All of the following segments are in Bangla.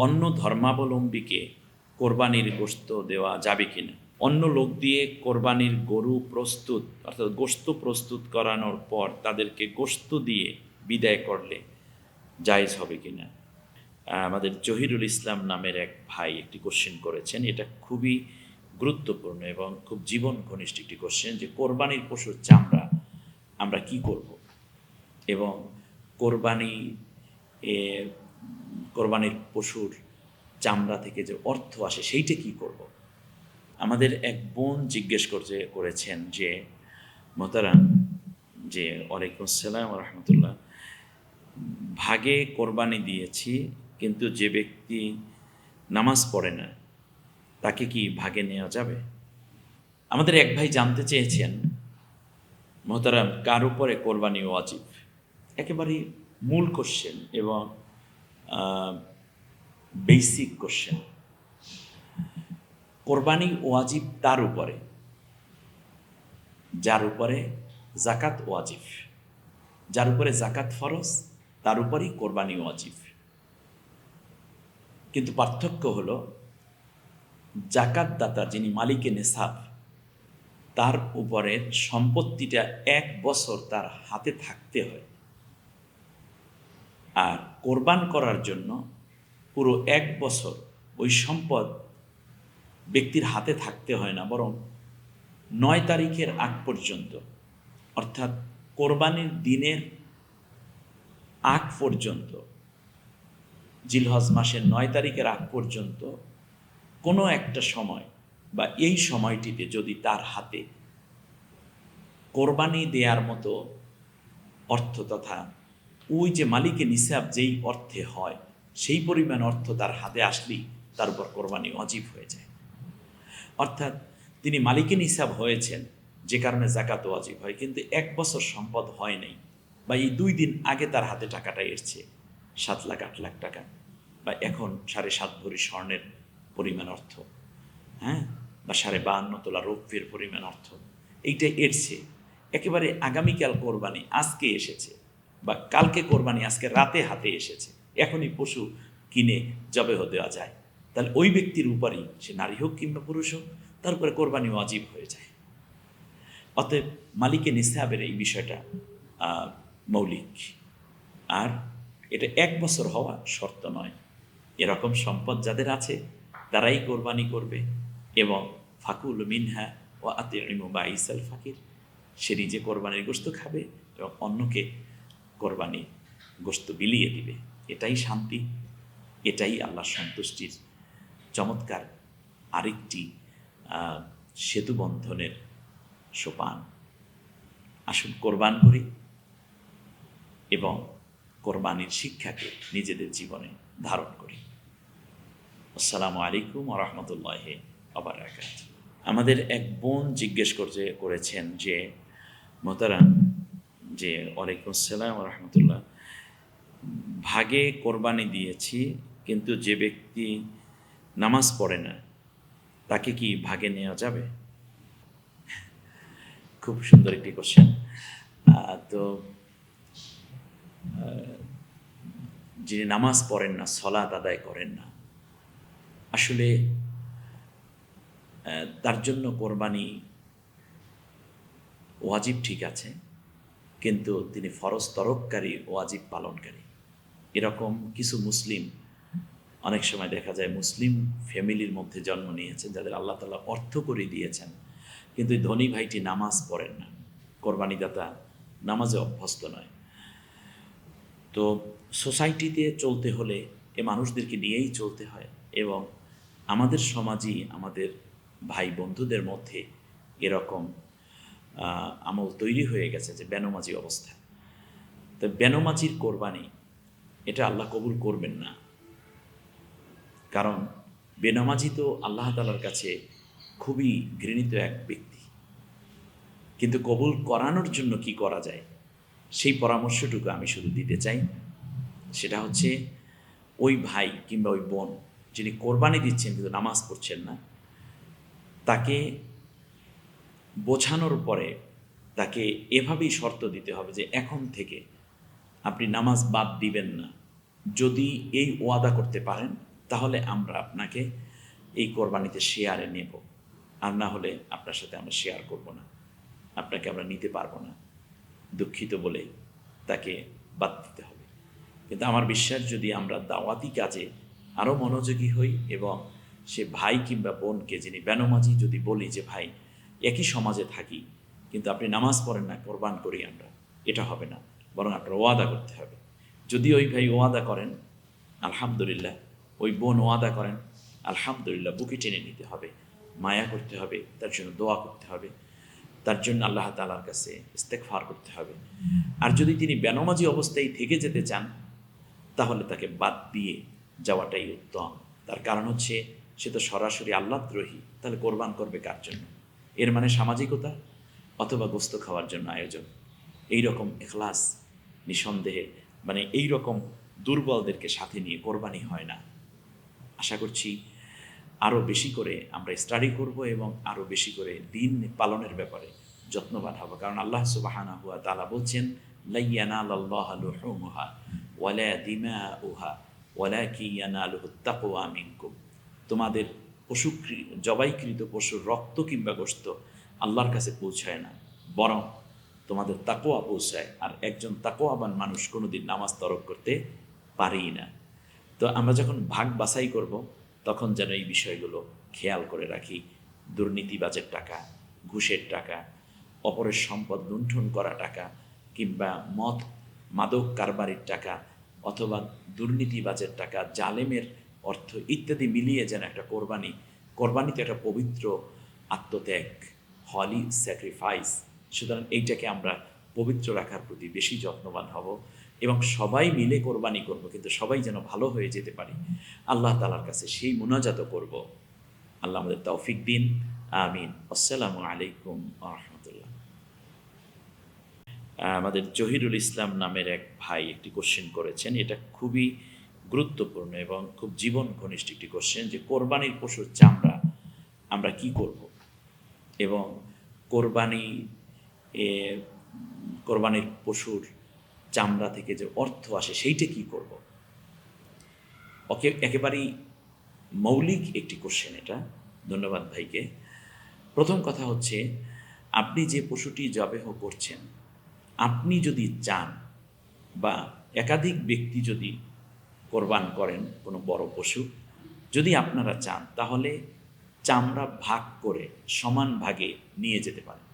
অন্য ধর্মাবলম্বীকে কোরবানির গোস্ত দেওয়া যাবে কিনা? অন্য লোক দিয়ে কোরবানির গরু প্রস্তুত অর্থাৎ গোস্ত প্রস্তুত করানোর পর তাদেরকে গোস্ত দিয়ে বিদায় করলে জায়েজ হবে কিনা? আহ, আমাদের জহিরুল ইসলাম নামের এক ভাই একটি কোশ্চেন করেছেন। এটা খুবই গুরুত্বপূর্ণ এবং খুব জীবন ঘনিষ্ঠ একটি কোশ্চেন যে কোরবানির পশুর চামড়া আমরা কি করব? এবং কোরবানি কোরবানির পশুর চামড়া থেকে যে অর্থ আসে, সেইটা কি করব? আমাদের এক বোন জিজ্ঞেস করছে, করেছেন যে মোতারাম যে, ওয়ালাইকুম আসসালাম রহমতুল্লাহ, ভাগে কোরবানি দিয়েছি, কিন্তু যে ব্যক্তি নামাজ পড়ে না, তাকে কি ভাগে নেওয়া যাবে? আমাদের এক ভাই জানতে চেয়েছেন, মোহতারাম, কার উপরে কোরবানি ওয়াজিব? একেবারেই মূল কোশ্চেন এবং বেসিক কোশ্চেন কোরবানি ওয়াজিব তার উপরে? যার উপরে জাকাত ওয়াজিব। যার উপরে জাকাত ফরজ, তার উপরেই কোরবানি ওয়াজিব। কিন্তু পার্থক্য হলো জাকাত দাতা যিনি মালিকে নেশাব, তার উপরে সম্পত্তিটা এক বছর তার হাতে থাকতে হয়। আর কোরবান করার জন্য পুরো এক বছর ওই সম্পদ ব্যক্তির হাতে থাকতে হয় না, বরং নয় তারিখের আগ পর্যন্ত। অর্থাৎ কোরবানির দিনের আগ পর্যন্ত, জিলহজ মাসের নয় তারিখের আগ পর্যন্ত কোনো একটা সময় বা এই সময়টিতে যদি তার হাতে কোরবানি দেওয়ার মতো অর্থ তথা ওই যে মালিকে নিসাব যেই অর্থে হয়, সেই পরিমাণ অর্থ তার হাতে আসলেই তার উপর কোরবানি অজীব হয়ে যায়। অর্থাৎ তিনি মালিকে নিসাব হয়েছেন, যে কারণে জাকাত অজীব হয়, কিন্তু এক বছর সম্পদ হয় নাই বা এই দুই দিন আগে তার হাতে টাকাটা এসছে, সাত লাখ, আট লাখ টাকা বা এখন সাড়ে সাত ভরি স্বর্ণের পরিমাণ অর্থ হ্যাঁ? বা সাড়ে বাহান্ন তোলা রৌপ্যের পরিমাণ অর্থ এইটা এসছে। একেবারে আগামীকাল কোরবানি, আজকে এসেছে। বা কালকে কোরবানি, আজকে রাতে হাতে এসেছে। এখনই পশু কিনে জবে দেওয়া যায়। তাহলে ওই ব্যক্তির উপরই সে নারী হোক কিংবা পুরুষ হোক, তার উপরে কোরবানি অজীব হয়ে যায়। অতএব মালিকে নিসাবের এই বিষয়টা মৌলিক। আর এটা এক বছর হওয়া শর্ত নয়। এরকম সম্পদ যাদের আছে, তারাই কোরবানি করবে এবং ফাকুল মিনহা ও আতে বা ইসাল ফাকির, সে নিজে কোরবানির গোস্ত খাবে এবং অন্যকে কোরবানি গোস্ত বিলিয়ে দিবে। এটাই শান্তি এটাই আল্লাহর সন্তুষ্টির চমৎকার আরেকটি আহ, সেতু সোপান। আসুন কোরবান করি এবং কোরবানির শিক্ষাকে নিজেদের জীবনে ধারণ করি। আসসালামু আলাইকুম রহমতুল্লাহ আবার আমাদের এক বোন জিজ্ঞেস করতে করেছেন যে মোতারাম যে ওয়ালাইকুম আসসালাম রহমতুল্লাহ। ভাগে কোরবানি দিয়েছি, কিন্তু যে ব্যক্তি নামাজ পড়ে না, তাকে কি ভাগে নেওয়া যাবে? খুব সুন্দর একটি কোশ্চেন তো যিনি নামাজ পড়েন না সলাত আদায় করেন না, আসলে তার জন্য কোরবানি ওয়াজিব ঠিক আছে? কিন্তু তিনি ফরজ তরককারী ওয়াজিব পালনকারী। এরকম কিছু মুসলিম, অনেক সময় দেখা যায় মুসলিম ফ্যামিলির মধ্যে জন্ম নিয়েছেন যাদের আল্লাহ তালা অর্থ করে দিয়েছেন, কিন্তু এই ধনী ভাইটি নামাজ পড়েন না। কোরবানিদাতা নামাজে অভ্যস্ত নয়। তো সোসাইটিতে চলতে হলে এ মানুষদেরকে নিয়েই চলতে হয় এবং আমাদের সমাজই আমাদের ভাই বন্ধুদের মধ্যে এরকম আমল তৈরি হয়ে গেছে যে বেনমাজি অবস্থা। তো বেনমাজির কোরবানি, এটা আল্লাহ কবুল করবেন না। কারণ বেনামাজি তো আল্লাহ তালার কাছে খুবই ঘৃণিত এক ব্যক্তি। কিন্তু কবুল করানোর জন্য কি করা যায়, সেই পরামর্শটুকু আমি শুধু দিতে চাই। সেটা হচ্ছে, ওই ভাই কিংবা ওই বোন যিনি কোরবানি দিচ্ছেন কিন্তু নামাজ পড়ছেন না, তাকে বোঝানোর পরে তাকে এভাবেই শর্ত দিতে হবে যে এখন থেকে আপনি নামাজ বাদ দিবেন না। যদি এই ওয়াদা করতে পারেন, তাহলে আমরা আপনাকে এই কোরবানিতে শেয়ারে নেব। আর না হলে আপনার সাথে আমরা শেয়ার করব না। আপনাকে আমরা নিতে পারব না। দুঃখিত বলে তাকে বাদ দিতে হবে। কিন্তু আমার বিশ্বাস, যদি আমরা দাওয়াতি কাজে আরও মনোযোগী হই এবং সে ভাই কিংবা বোনকে, যিনি বেনমাজি যদি বলি যে, ভাই একই সমাজে থাকি, কিন্তু আপনি নামাজ পড়েন না, কোরবান করি আমরা। এটা হবে না, বরং আপনার ওয়াদা করতে হবে। যদি ওই ভাই ওয়াদা করেন, আলহামদুলিল্লাহ, ওই বোন ওয়াদা করেন, আলহামদুলিল্লাহ, বুকে টেনে নিতে হবে, মায়া করতে হবে, তার জন্য দোয়া করতে হবে, তার জন্য আল্লাহ তালার কাছে ইস্তেকফার করতে হবে। আর যদি তিনি বেনমাজি অবস্থায় থেকে যেতে চান, তাহলে তাকে বাদ দিয়ে যাওয়াটাই উত্তম। তার কারণ হচ্ছে, সে তো সরাসরি আল্লাহদ্রোহী, তাহলে কোরবান করবে কার জন্য? এর মানে সামাজিকতা অথবা গোস্ত খাওয়ার জন্য আয়োজন। এই রকম এখলাস, নিঃসন্দেহে মানে এই রকম দুর্বলদেরকে সাথে নিয়ে কোরবানি হয় না। আশা করছি আরও বেশি করে আমরা স্টাডি করব এবং আরও বেশি করে দিন পালনের ব্যাপারে যত্নবান হব। কারণ আল্লাহ সুবাহানা হুয়া তালা বলছেন লাইয়ানা লাল্লাহা ওয়ালা দিমা উহা ওয়ালা কিয়ানা তাকোয়া মিনকুম। তোমাদের পশু জবাইকৃত পশুর রক্ত কিংবা গোস্ত আল্লাহর কাছে পৌঁছায় না। বরং তোমাদের তাকোয়া পৌঁছায় আর একজন তাকোয়াবান মানুষ কোনোদিন নামাজ তরক করতে পারেই না। তো আমরা যখন ভাগ বাছাই করব, তখন যেন এই বিষয়গুলো খেয়াল করে রাখি। দুর্নীতিবাজের টাকা, ঘুষের টাকা, অপরের সম্পদ লুণ্ঠন করা টাকা, কিংবা মদ মাদক কারবারির টাকা, অথবা দুর্নীতিবাজের টাকা, জালেমের অর্থ ইত্যাদি মিলিয়ে যেন একটা কোরবানি কোরবানি তো একটা পবিত্র আত্মত্যাগ হলি স্যাক্রিফাইস সুতরাং এইটাকে আমরা পবিত্র রাখার প্রতি বেশি যত্নবান হব এবং সবাই মিলে কোরবানি করব, কিন্তু সবাই যেন ভালো হয়ে যেতে পারি। আল্লাহ তালার কাছে সেই মোনাজাত করব। আল্লাহ আমাদের তৌফিক দিন। আমিন। আসসালামু আলাইকুম রহমতুল্লাহ আমাদের জহিরুল ইসলাম নামের এক ভাই একটি কোশ্চেন করেছেন। এটা খুবই গুরুত্বপূর্ণ এবং খুব জীবন ঘনিষ্ঠ একটি কোশ্চেন যে কোরবানির পশুর চামড়া আমরা কি করব? এবং কোরবানি কোরবানির পশুর চামড়া থেকে যে অর্থ আসে সেইটা কি করব? ওকে, একেবারেই মৌলিক একটি কোশ্চেন এটা। ধন্যবাদ ভাইকে। প্রথম কথা হচ্ছে, আপনি যে পশুটি জবেহ করছেন, আপনি যদি চান বা একাধিক ব্যক্তি যদি কোরবান করেন কোনো বড় পশু। যদি আপনারা চান, তাহলে চামড়া ভাগ করে সমান ভাগে নিয়ে যেতে পারেন।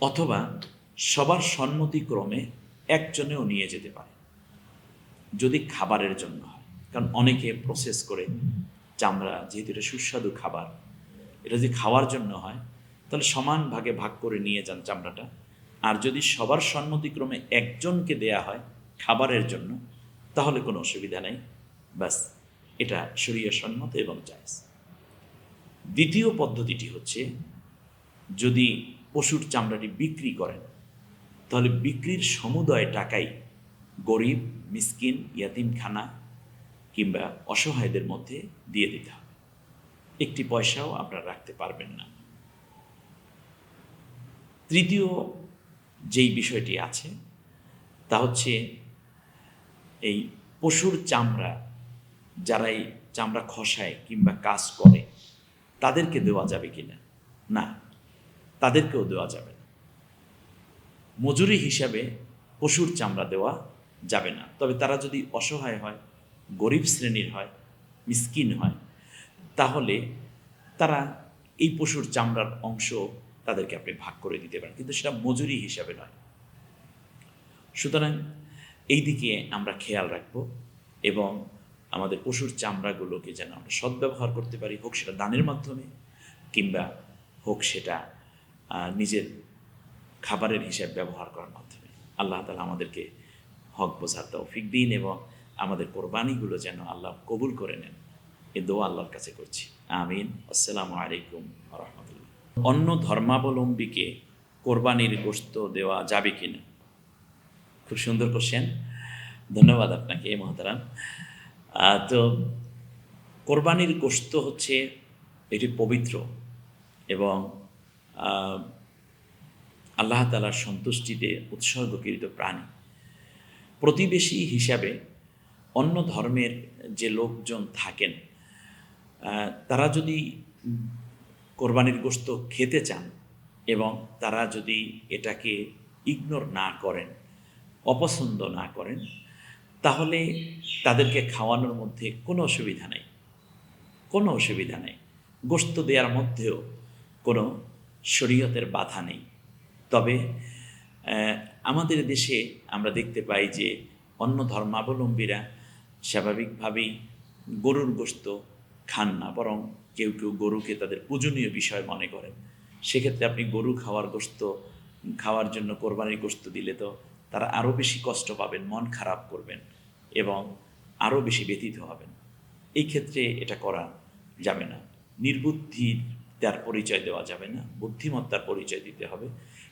অথবা সবার সম্মতিক্রমে একজনেও নিয়ে যেতে পারে যদি খাবারের জন্য হয়। কারণ অনেকে প্রসেস করে চামড়া, যেহেতু এটা সুস্বাদু খাবার, এটা যদি খাওয়ার জন্য হয়, তাহলে সমান ভাগে ভাগ করে নিয়ে যান চামড়াটা। আর যদি সবার সম্মতিক্রমে একজনকে দেয়া হয় খাবারের জন্য, তাহলে কোনো অসুবিধা নেই। ব্যাস, এটা শরীয় সম্মত এবং জায়জ। দ্বিতীয় পদ্ধতিটি হচ্ছে, যদি পশুর চামড়াটি বিক্রি করেন, তাহলে বিক্রির সমুদয় টাকাই গরিব, মিসকিন, ইয়াতিমখানা কিংবা অসহায়দের মধ্যে দিয়ে দিতে হবে। একটি পয়সাও আপনারা রাখতে পারবেন না। তৃতীয় যেই বিষয়টি আছে, তা হচ্ছে এই পশুর চামড়া যারা এই চামড়া খসায় কিংবা কাজ করে, তাদেরকে দেওয়া যাবে কিনা? না, তাদেরকেও দেওয়া যাবে না। মজুরি হিসাবে পশুর চামড়া দেওয়া যাবে না। তবে তারা যদি অসহায় হয়, গরিব শ্রেণির হয়, মিসকিন হয়, তাহলে তারা এই পশুর চামড়ার অংশ তাদেরকে আপনি ভাগ করে দিতে পারেন। কিন্তু সেটা মজুরি হিসাবে নয়। সুতরাং এই দিকে আমরা খেয়াল রাখব এবং আমাদের পশুর চামড়াগুলোকে যেন আমরা সদ্ব্যবহার করতে পারি, হোক সেটা দানের মাধ্যমে কিংবা হোক সেটা নিজের খাবারের হিসাব ব্যবহার করার মাধ্যমে। আল্লাহ তালা আমাদেরকে হক বোঝার তৌফিক দিন এবং আমাদের কোরবানিগুলো যেন আল্লাহ কবুল করে নেন। এ দোয়া আল্লাহর কাছে করছি। আমিন। আসসালামু আলাইকুম রহমতুল্লাহ। অন্য ধর্মাবলম্বীকে কোরবানির গোস্ত দেওয়া যাবে কি না খুব সুন্দর কোশ্চেন ধন্যবাদ আপনাকে, মহতারাম। তো কোরবানির গোস্ত হচ্ছে এটি পবিত্র এবং আল্লাহ তালার সন্তুষ্টিতে উৎসর্গকৃত প্রাণী। প্রতিবেশী হিসাবে অন্য ধর্মের যে লোকজন থাকেন তারা যদি কোরবানির গোস্ত খেতে চান এবং তারা যদি এটাকে ইগনোর না করেন, অপছন্দ না করেন, তাহলে তাদেরকে খাওয়ানোর মধ্যে কোনো অসুবিধা নেই। কোনো অসুবিধা নেই। গোস্ত দেওয়ার মধ্যেও কোনো শরীয়তের বাধা নেই। তবে আমাদের দেশে আমরা দেখতে পাই যে অন্য ধর্মাবলম্বীরা স্বাভাবিকভাবেই গরুর গোস্ত খান না, বরং কেউ কেউ গরুকে তাদের পূজনীয় বিষয় মনে করেন। সেক্ষেত্রে আপনি গরু খাওয়ার গোস্ত খাওয়ার জন্য কোরবানির গোস্ত দিলে তো তারা আরও বেশি কষ্ট পাবেন, মন খারাপ করবেন এবং আরও বেশি ব্যথিত হবেন। এই ক্ষেত্রে এটা করা যাবে না। নির্বুদ্ধির তার পরিচয় দেওয়া যাবে না। বুদ্ধিমত্তার পরিচয় দিতে হবে।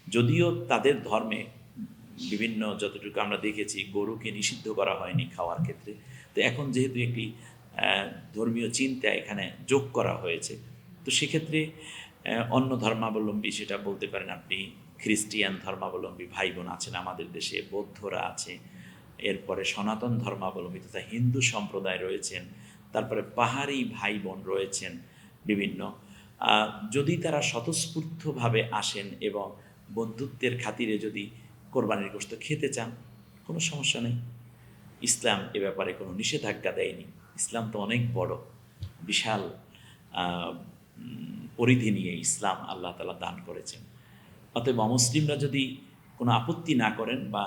যদিও তাদের ধর্মে বিভিন্ন যতটুকু আমরা দেখেছি গরুকে নিষিদ্ধ করা হয়নি খাওয়ার ক্ষেত্রে। তো এখন যেহেতু একটি ধর্মীয় চিন্তা এখানে যোগ করা হয়েছে। তো সেক্ষেত্রে অন্য ধর্মাবলম্বী সেটা বলতে পারেন আপনি, খ্রিস্টিয়ান ধর্মাবলম্বী ভাই বোন আছেন আমাদের দেশে, বৌদ্ধরা আছে, এরপরে সনাতন ধর্মাবলম্বী তথা হিন্দু সম্প্রদায় রয়েছেন, তারপরে পাহাড়ি ভাই বোন রয়েছেন বিভিন্ন। যদি তারা স্বতঃস্ফূর্তভাবে আসেন এবং বন্ধুত্বের খাতিরে যদি কোরবানির গোস্ত খেতে চান, কোনো সমস্যা নেই। ইসলাম এ ব্যাপারে কোনো নিষেধাজ্ঞা দেয়নি। ইসলাম তো অনেক বড়। বিশাল পরিধি নিয়ে ইসলাম আল্লাহ তালা দান করেছেন। অতএব অমুসলিমরা যদি কোনো আপত্তি না করেন বা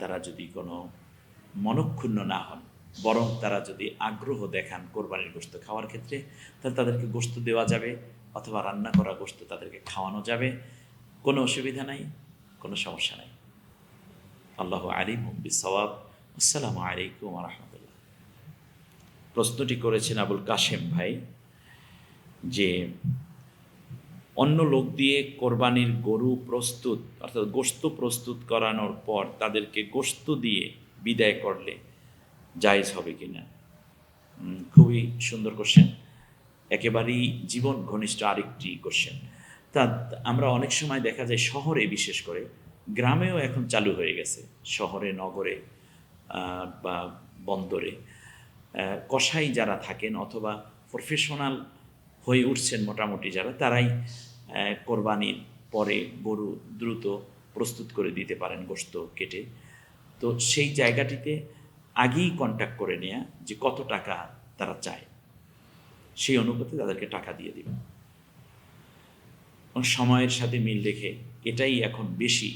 তারা যদি কোনো মনক্ষুণ্ণ না হন, বরং তারা যদি আগ্রহ দেখান কোরবানির গোস্ত খাওয়ার ক্ষেত্রে, তাহলে তাদেরকে গোস্ত দেওয়া যাবে অথবা রান্না করা গোস্ত তাদেরকে খাওয়ানো যাবে। কোনো অসুবিধা নাই, কোনো সমস্যা নাই। আল্লাহ আলিম সওয়াব আসসালামু আলাইকুম রহমতুল্লাহ। প্রশ্নটি করেছেন আবুল কাশেম ভাই যে অন্য লোক দিয়ে কোরবানির গরু প্রস্তুত অর্থাৎ গোস্ত প্রস্তুত করানোর পর তাদেরকে গোস্ত দিয়ে বিদায় করলে জায়েজ হবে কিনা? উম, খুবই সুন্দর কোশ্চেন একেবারেই জীবন ঘনিষ্ঠ আরেকটি কোশ্চেন তা আমরা অনেক সময় দেখা যায় শহরে বিশেষ করে গ্রামেও এখন চালু হয়ে গেছে। শহরে নগরে বা বন্দরে। কসাই যারা থাকেন অথবা প্রফেশনাল হয়ে উঠছেন মোটামুটি যারা, তারাই কোরবানির পরে গরু দ্রুত প্রস্তুত করে দিতে পারেন গোস্ত কেটে। তো সেই জায়গাটিতে আগেই কন্ট্যাক্ট করে নেওয়া যে কত টাকা তারা চায়। সেই অনুপাতে তাদেরকে টাকা দিয়ে দিবেন সময়ের সাথে মিল রেখে এটাই এখন বেশি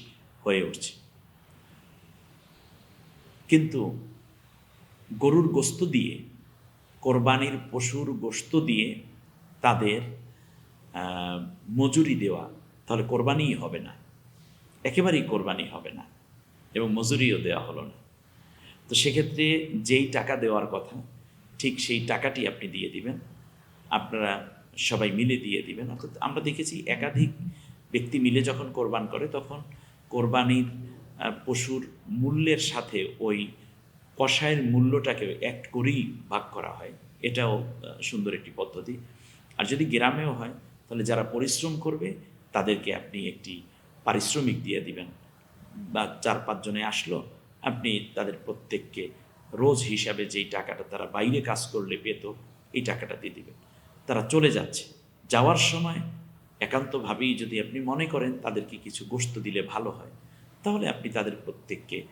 হয়ে উঠছে। কিন্তু গরুর গোস্ত দিয়ে, কোরবানির পশুর গোস্ত দিয়ে তাদের মজুরি দেওয়া, তাহলে কোরবানিই হবে না। একেবারেই কোরবানি হবে না এবং মজুরিও দেওয়া হলো না। তো সেক্ষেত্রে যেই টাকা দেওয়ার কথা, ঠিক সেই টাকাটি আপনি দিয়ে দিবেন। আপনারা সবাই মিলে দিয়ে দিবেন। অর্থাৎ আমরা দেখেছি একাধিক ব্যক্তি মিলে যখন কোরবান করে, তখন কোরবানির পশুর মূল্যের সাথে ওই কষায়ের মূল্যটাকে এক করেই ভাগ করা হয়। এটাও সুন্দর একটি পদ্ধতি। আর যদি গ্রামেও হয়, তাহলে যারা পরিশ্রম করবে, তাদেরকে আপনি একটি পারিশ্রমিক দিয়ে দিবেন। বা চার পাঁচজনে আসলো, আপনি তাদের প্রত্যেককে রোজ হিসাবে যেই টাকাটা তারা বাইরে কাজ করলে পেত, এই টাকাটা দিয়ে দিবেন। তারা চলে যাচ্ছে। যাওয়ার সময় একান্তভাবেই যদি আপনি মনে করেন তাদেরকে কিছু গোস্ত দিলে ভালো হয়, তাহলে আপনি তাদের প্রত্যেককে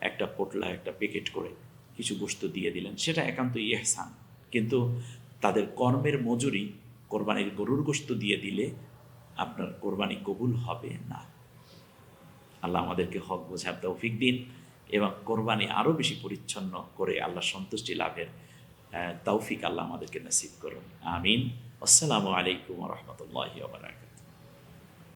একটা পোটলা, একটা প্যাকেট করে কিছু গোস্ত দিয়ে দিলেন। সেটা একান্ত ইহসান। কিন্তু তাদের কর্মের মজুরি কোরবানির গরুর গোস্ত দিয়ে দিলে আপনার কোরবানি কবুল হবে না। আল্লাহ আমাদেরকে হক বোঝার তৌফিক দিন এবং কোরবানি আরও বেশি পরিচ্ছন্ন করে আল্লাহ সন্তুষ্টি লাভের তৌফিক আল্লাহ আমাদেরকে নসিব করুন। আমিন। আসসালামু আলাইকুম রহমতুল্লাহ বারাকাত